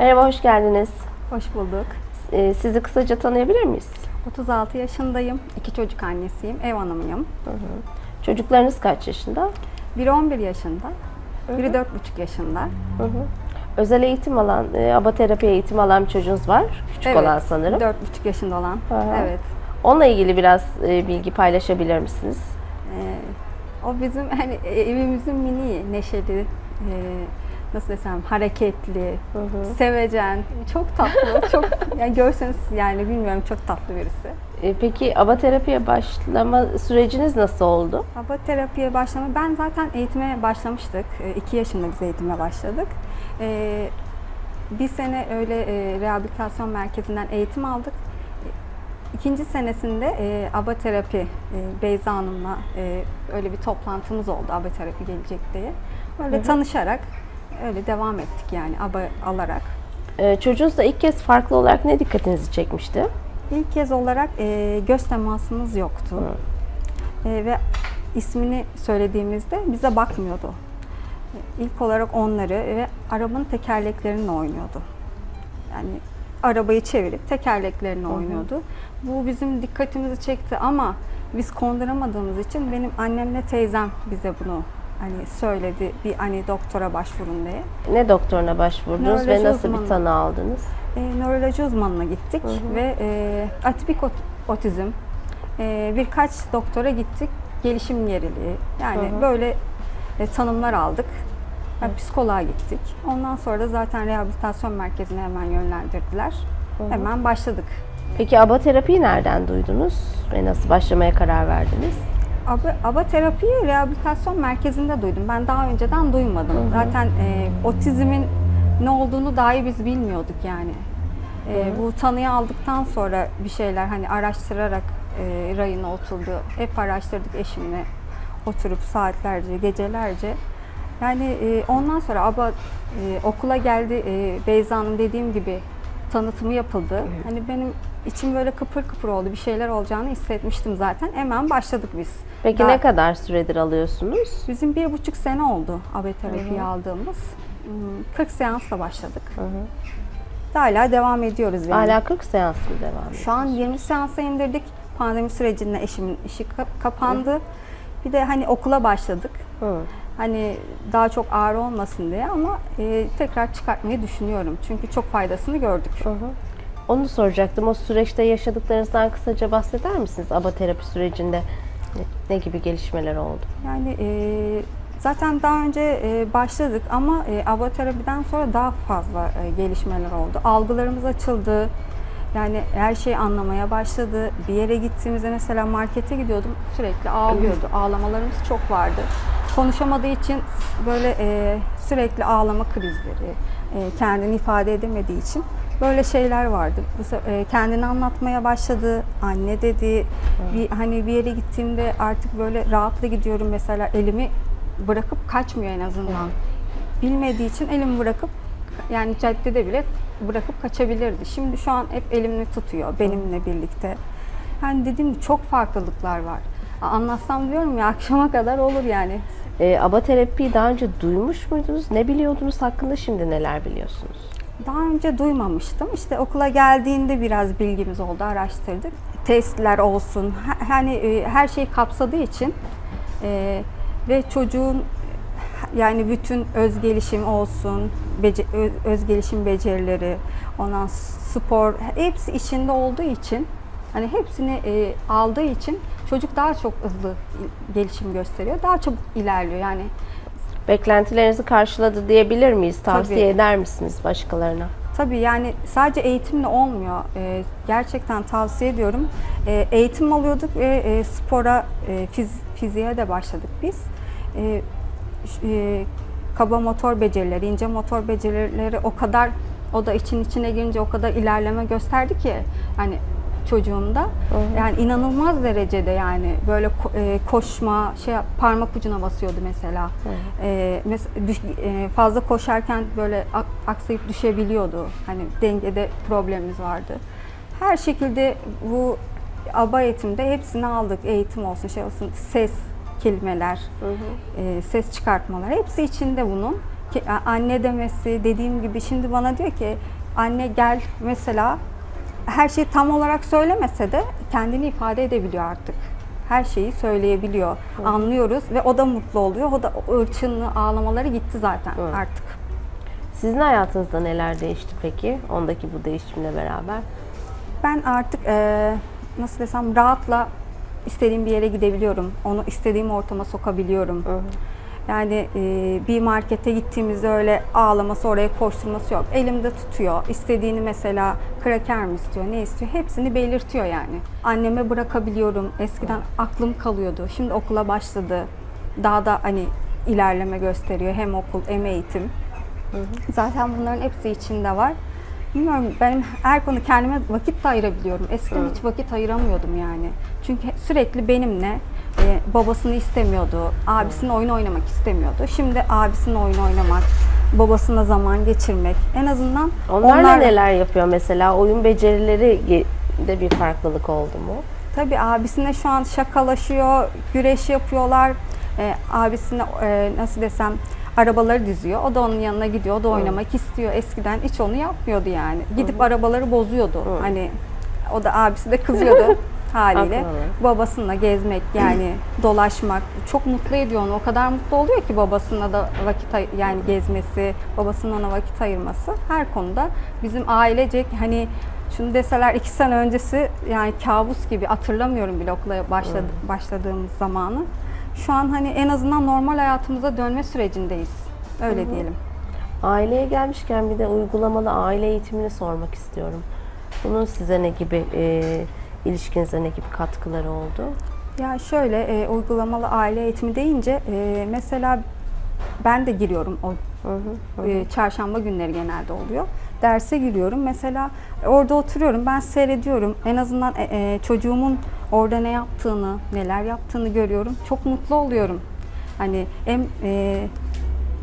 Merhaba, hoş geldiniz. Hoş bulduk. Ee, Sizi kısaca tanıyabilir miyiz? 36 yaşındayım. İki çocuk annesiyim. Ev hanımıyım. Çocuklarınız kaç yaşında? Biri 11 yaşında. Biri 4,5 yaşında. Hı hı. Özel eğitim alan, e, aba terapi eğitimi alan bir çocuğunuz var. Küçük olan sanırım. 4,5 yaşında olan. Aha. Evet. Onunla ilgili biraz e, bilgi paylaşabilir misiniz? Ee, o bizim hani evimizin mini, neşeli, e, nasıl desem hareketli, sevecen, çok tatlı, çok yani görseniz yani bilmiyorum çok tatlı birisi. E, Peki aba terapiye başlama süreciniz nasıl oldu? Aba terapiye başlama, ben zaten eğitime başlamıştık. 2 yaşında biz eğitime başladık. Ee, bir sene öyle e, rehabilitasyon merkezinden eğitim aldık. İkinci senesinde e, aba terapi e, Beyza Hanım'la e, öyle bir toplantımız oldu aba terapi gelecek diye. Öyle tanışarak öyle devam ettik yani aba alarak. E, Çocuğunuzla ilk kez farklı olarak ne dikkatinizi çekmişti? İlk kez olarak e, göz temasımız yoktu. E, ve ismini söylediğimizde bize bakmıyordu. İlk olarak onları ve arabanın tekerleklerinle oynuyordu. Yani arabayı çevirip tekerleklerini oynuyordu. Bu bizim dikkatimizi çekti ama biz konduramadığımız için benim annemle teyzem bize bunu hani söyledi bir hani doktora başvurun diye. Ne doktoruna başvurdunuz ve Nöroloji nasıl bir uzmanı. tanı aldınız? E, nöroloji uzmanına gittik ve e, atipik ot- otizm e, birkaç doktora gittik. Gelişim geriliği yani böyle e, tanımlar aldık. Yani psikoloğa gittik. Ondan sonra da zaten rehabilitasyon merkezine hemen yönlendirdiler. Hemen başladık. Peki aba terapiyi nereden duydunuz ve nasıl başlamaya karar verdiniz? Aba, aba terapiyi rehabilitasyon merkezinde duydum. Ben daha önceden duymadım. Zaten e, otizmin ne olduğunu dahi biz bilmiyorduk yani. E, bu tanıyı aldıktan sonra bir şeyler hani araştırarak e, rayına oturdu. Hep araştırdık eşimle. Oturup saatlerce, gecelerce. Yani e, ondan sonra aba e, okula geldi. E, Beyza Hanım dediğim gibi tanıtımı yapıldı. Hani benim içim böyle kıpır kıpır oldu. Bir şeyler olacağını hissetmiştim zaten. Hemen başladık biz. Peki Daha- ne kadar süredir alıyorsunuz? Bizim bir buçuk sene oldu AB terapiyi aldığımız. Hmm, 40 seansla başladık. Hala devam ediyoruz yani. Hala 40 seans mı devam ediyor? Şu an 20 seansa indirdik. Pandemi sürecinde eşimin işi ka- kapandı. Bir de hani okula başladık. Hı. Hani daha çok ağır olmasın diye ama e, tekrar çıkartmayı düşünüyorum. Çünkü çok faydasını gördük. Hı hı. Onu soracaktım. O süreçte yaşadıklarınızdan kısaca bahseder misiniz? Aba terapi sürecinde ne, ne gibi gelişmeler oldu? Yani e, zaten daha önce e, başladık ama e, aba terapiden sonra daha fazla e, gelişmeler oldu. Algılarımız açıldı. Yani her şeyi anlamaya başladı. Bir yere gittiğimizde mesela markete gidiyordum sürekli ağlıyordu. Ağlamalarımız çok vardı. Konuşamadığı için böyle e, sürekli ağlama krizleri, e, kendini ifade edemediği için böyle şeyler vardı. E, kendini anlatmaya başladı. Anne dedi. Bir hani bir yere gittiğimde artık böyle rahatla gidiyorum mesela elimi bırakıp kaçmıyor en azından. Bilmediği için elimi bırakıp yani caddede bile bırakıp kaçabilirdi. Şimdi şu an hep elimle tutuyor benimle birlikte. Yani dediğim gibi çok farklılıklar var. Anlatsam diyorum ya akşama kadar olur yani. E, aba terapiyi daha önce duymuş muydunuz? Ne biliyordunuz hakkında şimdi neler biliyorsunuz? Daha önce duymamıştım. İşte okula geldiğinde biraz bilgimiz oldu, araştırdık. Testler olsun, ha- hani her şeyi kapsadığı için e, ve çocuğun yani bütün öz gelişim olsun, bece- öz gelişim becerileri, ondan spor hepsi içinde olduğu için hani hepsini e, aldığı için çocuk daha çok hızlı gelişim gösteriyor. Daha çabuk ilerliyor. Yani Beklentilerinizi karşıladı diyebilir miyiz? Tavsiye Tabii. eder misiniz başkalarına? Tabii yani sadece eğitimle olmuyor. Ee, gerçekten tavsiye ediyorum. Ee, eğitim alıyorduk ve e, spora, e, fiz- fiziğe de başladık biz. Ş- e, kaba motor becerileri, ince motor becerileri o kadar, o da için içine girince o kadar ilerleme gösterdi ki yani çocuğumda. Yani inanılmaz derecede yani böyle ko- e, koşma, şey parmak ucuna basıyordu mesela. E, mes- düş- e, fazla koşarken böyle ak- aksayıp düşebiliyordu. Hani dengede problemimiz vardı. Her şekilde bu aba eğitimde hepsini aldık. Eğitim olsun, şey olsun, ses kelimeler, e, ses çıkartmalar hepsi içinde bunun. ki- anne demesi dediğim gibi şimdi bana diyor ki anne gel mesela her şeyi tam olarak söylemese de kendini ifade edebiliyor artık. Her şeyi söyleyebiliyor. Anlıyoruz ve o da mutlu oluyor. O da ırçınlı ağlamaları gitti zaten Evet. artık. Sizin hayatınızda neler değişti peki? Ondaki bu değişimle beraber. Ben artık eee, nasıl desem rahatla istediğim bir yere gidebiliyorum. Onu istediğim ortama sokabiliyorum. Yani eee, bir markete gittiğimizde öyle ağlaması, oraya koşturması yok. Elimde tutuyor. İstediğini mesela kraker mi istiyor, ne istiyor hepsini belirtiyor yani. Anneme bırakabiliyorum. Eskiden aklım kalıyordu. Şimdi okula başladı. Daha da hani ilerleme gösteriyor. Hem okul hem eğitim. Zaten bunların hepsi içinde var. Bilmiyorum benim her konu kendime vakit de ayırabiliyorum. Eskiden hiç vakit ayıramıyordum yani. Çünkü sürekli benimle e, babasını istemiyordu, abisinin oyun oynamak istemiyordu. Şimdi abisinin oyun oynamak, babasına zaman geçirmek. En azından Onlarla onlar- neler yapıyor mesela? Oyun becerileri de bir farklılık oldu mu? Tabii abisine şu an şakalaşıyor, güreş yapıyorlar. Ee, abisine e, nasıl desem arabaları diziyor. O da onun yanına gidiyor. O da oynamak istiyor. Eskiden hiç onu yapmıyordu yani. Gidip arabaları bozuyordu. Hani o da abisi de kızıyordu haliyle. Haklı olarak. Babasıyla gezmek yani dolaşmak çok mutlu ediyor onu. O kadar mutlu oluyor ki babasına da vakit yani gezmesi, babasının ona vakit ayırması her konuda bizim ailecek hani şunu deseler iki sene öncesi yani kabus gibi hatırlamıyorum bile okula başladı, başladığımız zamanı. Şu an hani en azından normal hayatımıza dönme sürecindeyiz. Öyle diyelim. Aileye gelmişken bir de uygulamalı aile eğitimini sormak istiyorum. Bunun size ne gibi, e, ilişkinize ne gibi katkıları oldu? Ya şöyle e, uygulamalı aile eğitimi deyince e, mesela ben de giriyorum o Hı hı. e, çarşamba günleri genelde oluyor. Derse giriyorum. Mesela orada oturuyorum. Ben seyrediyorum. En azından e, e, çocuğumun orada ne yaptığını, neler yaptığını görüyorum. Çok mutlu oluyorum. Hani hem e,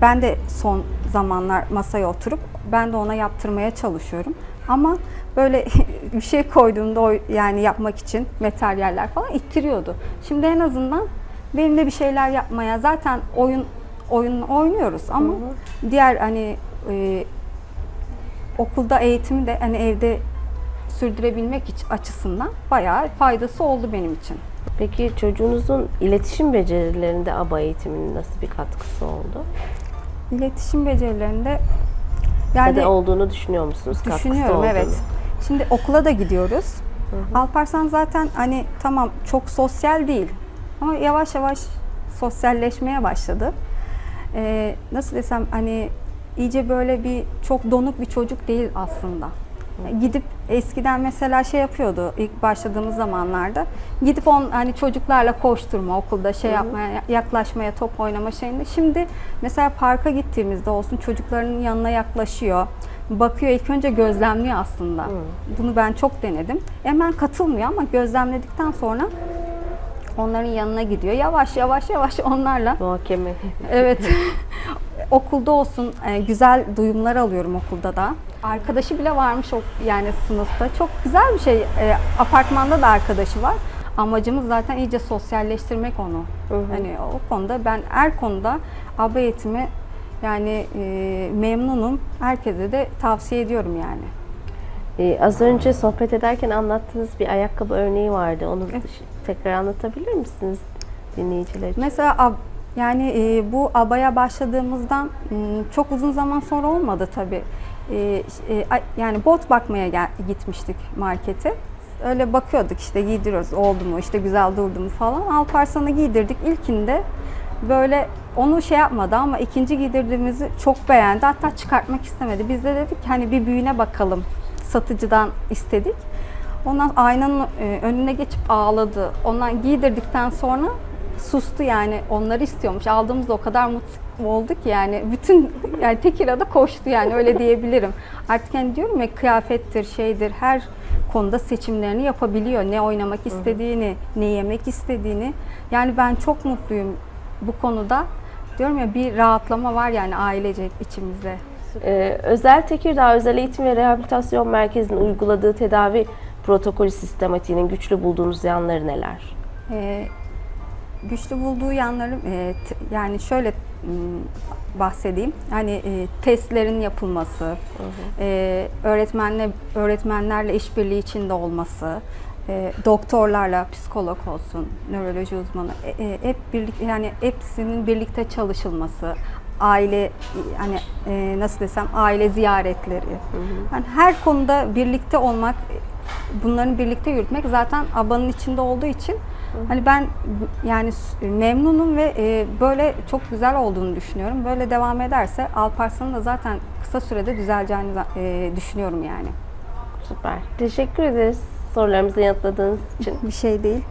ben de son zamanlar masaya oturup ben de ona yaptırmaya çalışıyorum. Ama böyle bir şey koyduğumda o yani yapmak için materyaller falan ittiriyordu. Şimdi en azından benimle bir şeyler yapmaya zaten oyun oyun oynuyoruz ama diğer hani e, okulda eğitimi de hani evde sürdürebilmek için açısından bayağı faydası oldu benim için. Peki çocuğunuzun iletişim becerilerinde ABA eğitiminin nasıl bir katkısı oldu? İletişim becerilerinde ya yani da olduğunu düşünüyor musunuz? Düşünüyorum evet. Şimdi okula da gidiyoruz. Alparslan zaten hani tamam çok sosyal değil ama yavaş yavaş sosyalleşmeye başladı. Ee, nasıl desem hani iyice böyle bir çok donuk bir çocuk değil aslında. Gidip eskiden mesela şey yapıyordu ilk başladığımız zamanlarda. Gidip on hani çocuklarla koşturma okulda şey yapmaya yaklaşmaya top oynama şeyinde. Şimdi mesela parka gittiğimizde olsun çocukların yanına yaklaşıyor. Bakıyor ilk önce gözlemliyor aslında. Bunu ben çok denedim. Hemen katılmıyor ama gözlemledikten sonra onların yanına gidiyor. Yavaş yavaş yavaş onlarla Muhakeme. Evet. okulda olsun e, güzel duyumlar alıyorum okulda da. Arkadaşı bile varmış o yani sınıfta. Çok güzel bir şey. E, apartmanda da arkadaşı var. Amacımız zaten iyice sosyalleştirmek onu. Hani o konuda ben her konuda ABA eğitimi yani e, memnunum. Herkese de tavsiye ediyorum yani. Ee, az önce sohbet ederken anlattığınız bir ayakkabı örneği vardı. Onu tekrar anlatabilir misiniz dinleyiciler için? Mesela ab- yani e, bu abaya başladığımızdan çok uzun zaman sonra olmadı tabii. E, e, yani bot bakmaya gel- gitmiştik markete. Öyle bakıyorduk işte giydiriyoruz oldu mu işte güzel durdu mu falan. Alparslan'ı giydirdik. İlkinde böyle onu şey yapmadı ama ikinci giydirdiğimizi çok beğendi. Hatta çıkartmak istemedi. Biz de dedik hani bir büyüğüne bakalım. Satıcıdan istedik. Ondan aynanın e, önüne geçip ağladı. Ondan giydirdikten sonra sustu yani onları istiyormuş. Aldığımızda o kadar mutlu oldu ki yani bütün yani Tekirdağ'da koştu yani öyle diyebilirim. Artık hani diyorum ya kıyafettir şeydir her konuda seçimlerini yapabiliyor. Ne oynamak istediğini, ne yemek istediğini. Yani ben çok mutluyum bu konuda. Diyorum ya bir rahatlama var yani ailecek içimizde. Ee, Özel Tekirdağ Özel Eğitim ve Rehabilitasyon Merkezi'nin uyguladığı tedavi protokolü sistematiğinin güçlü bulduğunuz yanları neler? Ee, güçlü bulduğu yanları e, t- yani şöyle bahsedeyim. Hani e, testlerin yapılması, e, öğretmenle öğretmenlerle işbirliği içinde olması, e, doktorlarla psikolog olsun, nöroloji uzmanı e, e, hep birlikte yani hepsinin birlikte çalışılması, aile hani e, nasıl desem aile ziyaretleri. Yani her konuda birlikte olmak, bunların birlikte yürütmek zaten ABA'nın içinde olduğu için hani ben yani s- memnunum ve e, böyle çok güzel olduğunu düşünüyorum. Böyle devam ederse Alparslan'ın da zaten kısa sürede düzeleceğini e, düşünüyorum yani. Süper. Teşekkür ederiz sorularımızı yanıtladığınız için. Bir şey değil.